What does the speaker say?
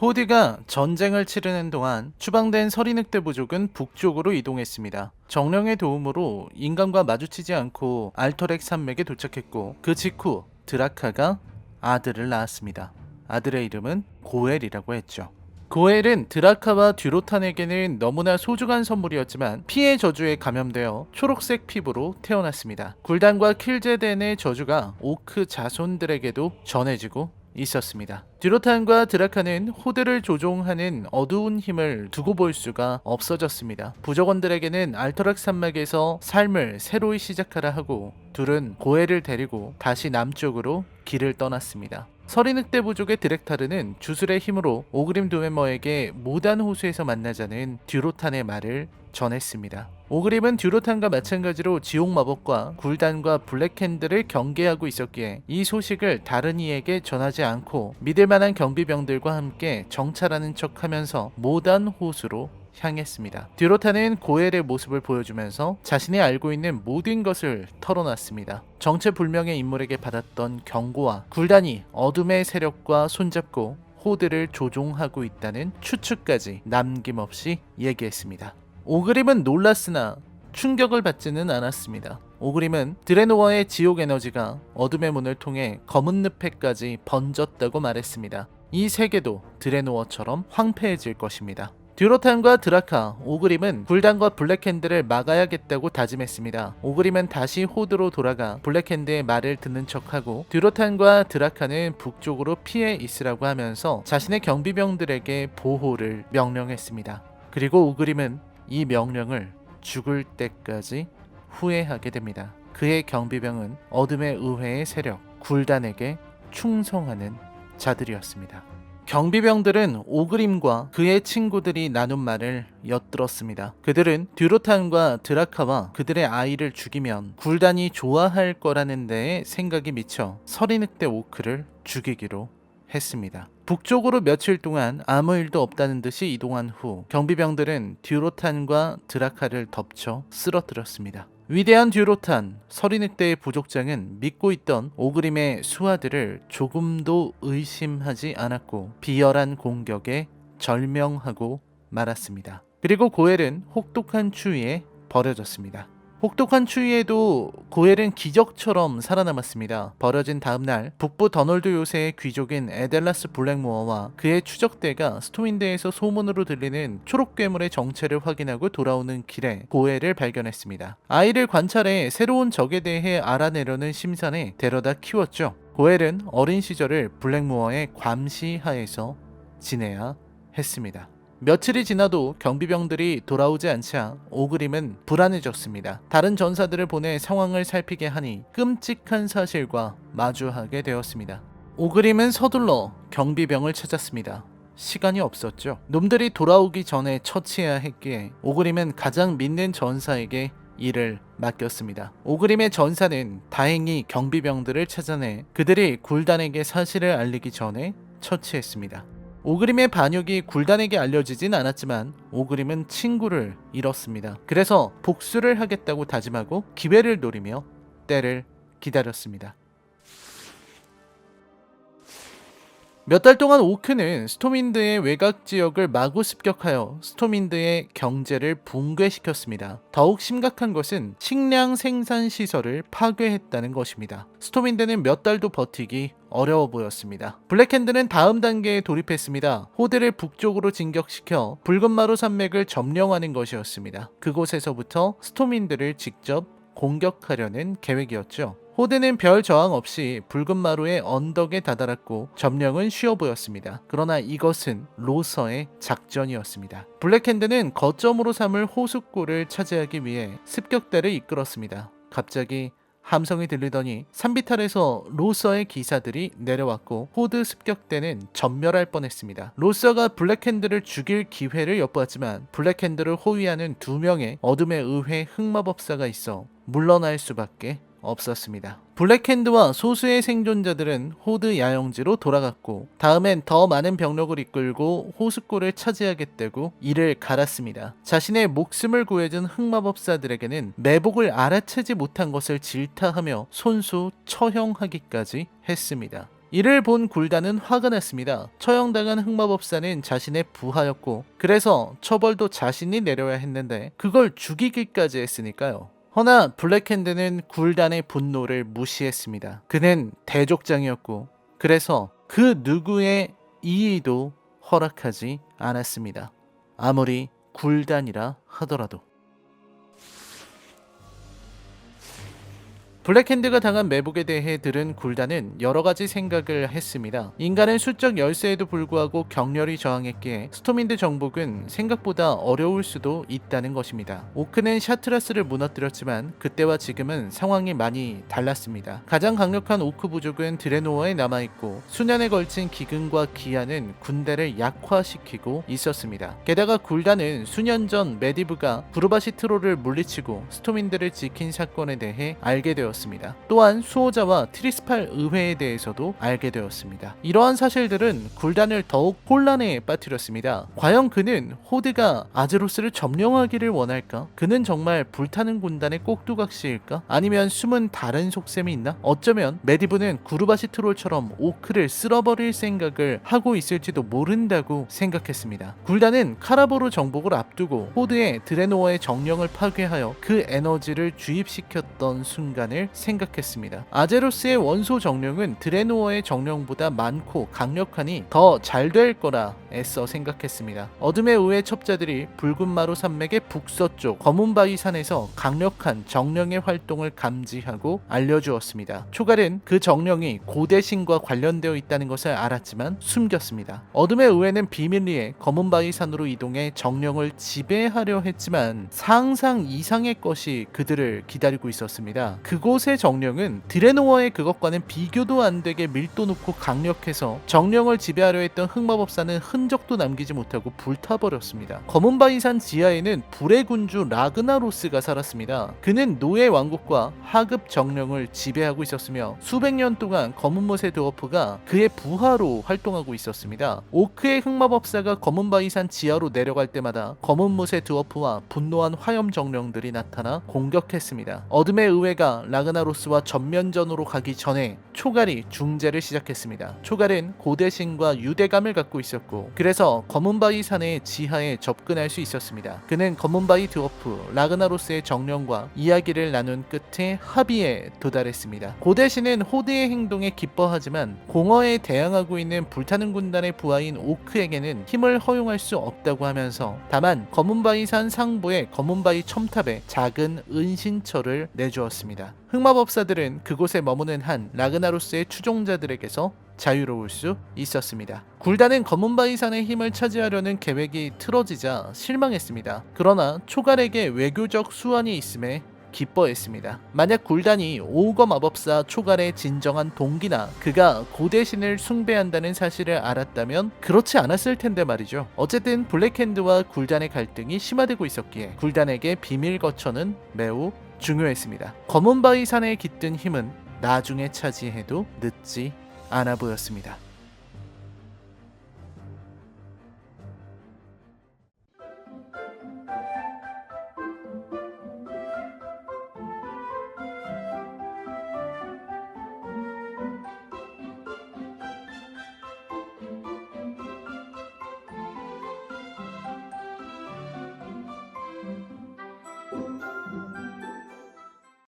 호드가 전쟁을 치르는 동안 추방된 서리늑대 부족은 북쪽으로 이동했습니다. 정령의 도움으로 인간과 마주치지 않고 알터렉 산맥에 도착했고 그 직후 드라카가 아들을 낳았습니다. 아들의 이름은 고엘이라고 했죠. 고엘은 드라카와 듀로탄에게는 너무나 소중한 선물이었지만 피해 저주에 감염되어 초록색 피부로 태어났습니다. 굴단과 킬제덴의 저주가 오크 자손들에게도 전해지고 있었습니다. 듀로탄과 드라카는 호드를 조종하는 어두운 힘을 두고 볼 수가 없어졌습니다. 부족원들에게는 알터락 산맥에서 삶을 새로이 시작하라 하고 둘은 고해를 데리고 다시 남쪽으로 길을 떠났습니다. 서리늑대 부족의 드렉타르는 주술의 힘으로 오그림 도메머에게 모단 호수에서 만나자는 듀로탄의 말을 전했습니다. 오그림은 듀로탄과 마찬가지로 지옥 마법과 굴단과 블랙핸드를 경계하고 있었기에 이 소식을 다른 이에게 전하지 않고 믿을 만한 경비병들과 함께 정찰하는 척 하면서 모단 호수로 향했습니다. 듀로탄은 고엘의 모습을 보여주면서 자신이 알고 있는 모든 것을 털어놨습니다. 정체불명의 인물에게 받았던 경고와 굴단이 어둠의 세력과 손잡고 호드를 조종하고 있다는 추측까지 남김없이 얘기했습니다. 오그림은 놀랐으나 충격을 받지는 않았습니다. 오그림은 드레노어의 지옥 에너지가 어둠의 문을 통해 검은 늪에까지 번졌다고 말했습니다. 이 세계도 드레노어처럼 황폐해질 것입니다. 듀로탄과 드라카, 오그림은 굴단과 블랙핸드를 막아야겠다고 다짐했습니다. 오그림은 다시 호드로 돌아가 블랙핸드의 말을 듣는 척하고 듀로탄과 드라카는 북쪽으로 피해 있으라고 하면서 자신의 경비병들에게 보호를 명령했습니다. 그리고 오그림은 이 명령을 죽을 때까지 후회하게 됩니다. 그의 경비병은 어둠의 의회의 세력 굴단에게 충성하는 자들이었습니다. 경비병들은 오그림과 그의 친구들이 나눈 말을 엿들었습니다. 그들은 듀로탄과 드라카와 그들의 아이를 죽이면 굴단이 좋아할 거라는 데에 생각이 미쳐 서리늑대 오크를 죽이기로 했습니다. 북쪽으로 며칠 동안 아무 일도 없다는 듯이 이동한 후 경비병들은 듀로탄과 드라카를 덮쳐 쓰러뜨렸습니다. 위대한 듀로탄, 서리늑대의 부족장은 믿고 있던 오그림의 수하들을 조금도 의심하지 않았고 비열한 공격에 절명하고 말았습니다. 그리고 고엘은 혹독한 추위에 버려졌습니다. 혹독한 추위에도 고엘은 기적처럼 살아남았습니다. 버려진 다음날 북부 더널드 요새의 귀족인 에델라스 블랙모어와 그의 추적대가 스토윈드에서 소문으로 들리는 초록 괴물의 정체를 확인하고 돌아오는 길에 고엘을 발견했습니다. 아이를 관찰해 새로운 적에 대해 알아내려는 심산에 데려다 키웠죠. 고엘은 어린 시절을 블랙모어의 감시 하에서 지내야 했습니다. 며칠이 지나도 경비병들이 돌아오지 않자 오그림은 불안해졌습니다. 다른 전사들을 보내 상황을 살피게 하니 끔찍한 사실과 마주하게 되었습니다. 오그림은 서둘러 경비병을 찾았습니다. 시간이 없었죠. 놈들이 돌아오기 전에 처치해야 했기에 오그림은 가장 믿는 전사에게 일을 맡겼습니다. 오그림의 전사는 다행히 경비병들을 찾아내 그들이 굴단에게 사실을 알리기 전에 처치했습니다. 오그림의 반역이 굴단에게 알려지진 않았지만 오그림은 친구를 잃었습니다. 그래서 복수를 하겠다고 다짐하고 기회를 노리며 때를 기다렸습니다. 몇 달 동안 오크는 스토민드의 외곽 지역을 마구 습격하여 스토민드의 경제를 붕괴시켰습니다. 더욱 심각한 것은 식량 생산 시설을 파괴했다는 것입니다. 스토민드는 몇 달도 버티기 어려워 보였습니다. 블랙핸드는 다음 단계에 돌입했습니다. 호드를 북쪽으로 진격시켜 붉은 마루 산맥을 점령하는 것이었습니다. 그곳에서부터 스토민드를 직접 공격하려는 계획이었죠. 호드는 별 저항 없이 붉은 마루의 언덕에 다다랐고 점령은 쉬워 보였습니다. 그러나 이것은 로서의 작전이었습니다. 블랙핸드는 거점으로 삼을 호숫골을 차지하기 위해 습격대를 이끌었습니다. 갑자기 함성이 들리더니 산비탈에서 로서의 기사들이 내려왔고 호드 습격대는 전멸할 뻔했습니다. 로서가 블랙핸드를 죽일 기회를 엿보았지만 블랙핸드를 호위하는 두 명의 어둠의 의회 흑마법사가 있어 물러날 수밖에 없었습니다. 블랙핸드와 소수의 생존자들은 호드 야영지로 돌아갔고 다음엔 더 많은 병력을 이끌고 호숫골을 차지하겠다고 이를 갈았습니다. 자신의 목숨을 구해준 흑마법사들에게는 매복을 알아채지 못한 것을 질타하며 손수 처형하기까지 했습니다. 이를 본 굴단은 화가 났습니다. 처형당한 흑마법사는 자신의 부하였고 그래서 처벌도 자신이 내려야 했는데 그걸 죽이기까지 했으니까요. 허나 블랙핸드는 굴단의 분노를 무시했습니다. 그는 대족장이었고 그래서 그 누구의 이의도 허락하지 않았습니다. 아무리 굴단이라 하더라도. 블랙핸드가 당한 매복에 대해 들은 굴단은 여러 가지 생각을 했습니다. 인간은 수적 열세에도 불구하고 격렬히 저항했기에 스토민드 정복은 생각보다 어려울 수도 있다는 것입니다. 오크는 샤트라스를 무너뜨렸지만 그때와 지금은 상황이 많이 달랐습니다. 가장 강력한 오크 부족은 드레노어에 남아있고 수년에 걸친 기근과 기한은 군대를 약화시키고 있었습니다. 게다가 굴단은 수년 전 메디브가 부르바시트로를 물리치고 스토민드를 지킨 사건에 대해 알게 되었습니다. 또한 수호자와 트리스팔 의회에 대해서도 알게 되었습니다. 이러한 사실들은 굴단을 더욱 혼란에 빠뜨렸습니다. 과연 그는 호드가 아제로스를 점령하기를 원할까? 그는 정말 불타는 군단의 꼭두각시일까? 아니면 숨은 다른 속셈이 있나? 어쩌면 메디브는 구르바시 트롤처럼 오크를 쓸어버릴 생각을 하고 있을지도 모른다고 생각했습니다. 굴단은 카라보르 정복을 앞두고 호드의 드레노어의 정령을 파괴하여 그 에너지를 주입시켰던 순간을 생각했습니다. 아제로스의 원소 정령은 드레노어의 정령보다 많고 강력하니 더 잘 될 거라 애써 생각했습니다. 어둠의 의회 첩자들이 붉은 마루 산맥의 북서쪽 검은 바위 산에서 강력한 정령의 활동을 감지하고 알려주었습니다. 초갈은 그 정령이 고대 신과 관련되어 있다는 것을 알았지만 숨겼습니다. 어둠의 의회는 비밀리에 검은 바위 산으로 이동해 정령을 지배하려 했지만 상상 이상의 것이 그들을 기다리고 있었습니다. 그곳 의 정령은 드레노어의 그것과는 비교도 안 되게 밀도 높고 강력해서 정령을 지배하려 했던 흑마법사는 흔적도 남기지 못하고 불타버렸습니다. 검은 바위산 지하에는 불의 군주 라그나로스가 살았습니다. 그는 노예 왕국과 하급 정령을 지배하고 있었으며 수백 년 동안 검은 못의 드워프가 그의 부하로 활동하고 있었습니다. 오크의 흑마법사가 검은 바위산 지하로 내려갈 때마다 검은 못의 드워프와 분노한 화염 정령들이 나타나 공격했습니다. 어둠의 의회가 라 그나로스와 전면전으로 가기 전에 초갈이 중재를 시작했습니다. 초갈은 고대신과 유대감을 갖고 있었고 그래서 검은바위 산의 지하에 접근할 수 있었습니다. 그는 검은바위 드워프 라그나로스의 정령과 이야기를 나눈 끝에 합의에 도달했습니다. 고대신은 호드의 행동에 기뻐하지만 공허에 대항하고 있는 불타는 군단의 부하인 오크에게는 힘을 허용할 수 없다고 하면서 다만 검은바위 산 상부의 검은바위 첨탑에 작은 은신처를 내주었습니다. 흑마법사들은 그곳에 머무는 한 라그나로스의 추종자들에게서 자유로울 수 있었습니다. 굴단은 검은바위 산의 힘을 차지하려는 계획이 틀어지자 실망했습니다. 그러나 초갈에게 외교적 수완이 있음에 기뻐했습니다. 만약 굴단이 오거 마법사 초갈의 진정한 동기나 그가 고대 신을 숭배한다는 사실을 알았다면 그렇지 않았을 텐데 말이죠. 어쨌든 블랙핸드와 굴단의 갈등이 심화되고 있었기에 굴단에게 비밀 거처는 매우 중요했습니다. 검은 바위 산에 깃든 힘은 나중에 차지해도 늦지 않아 보였습니다.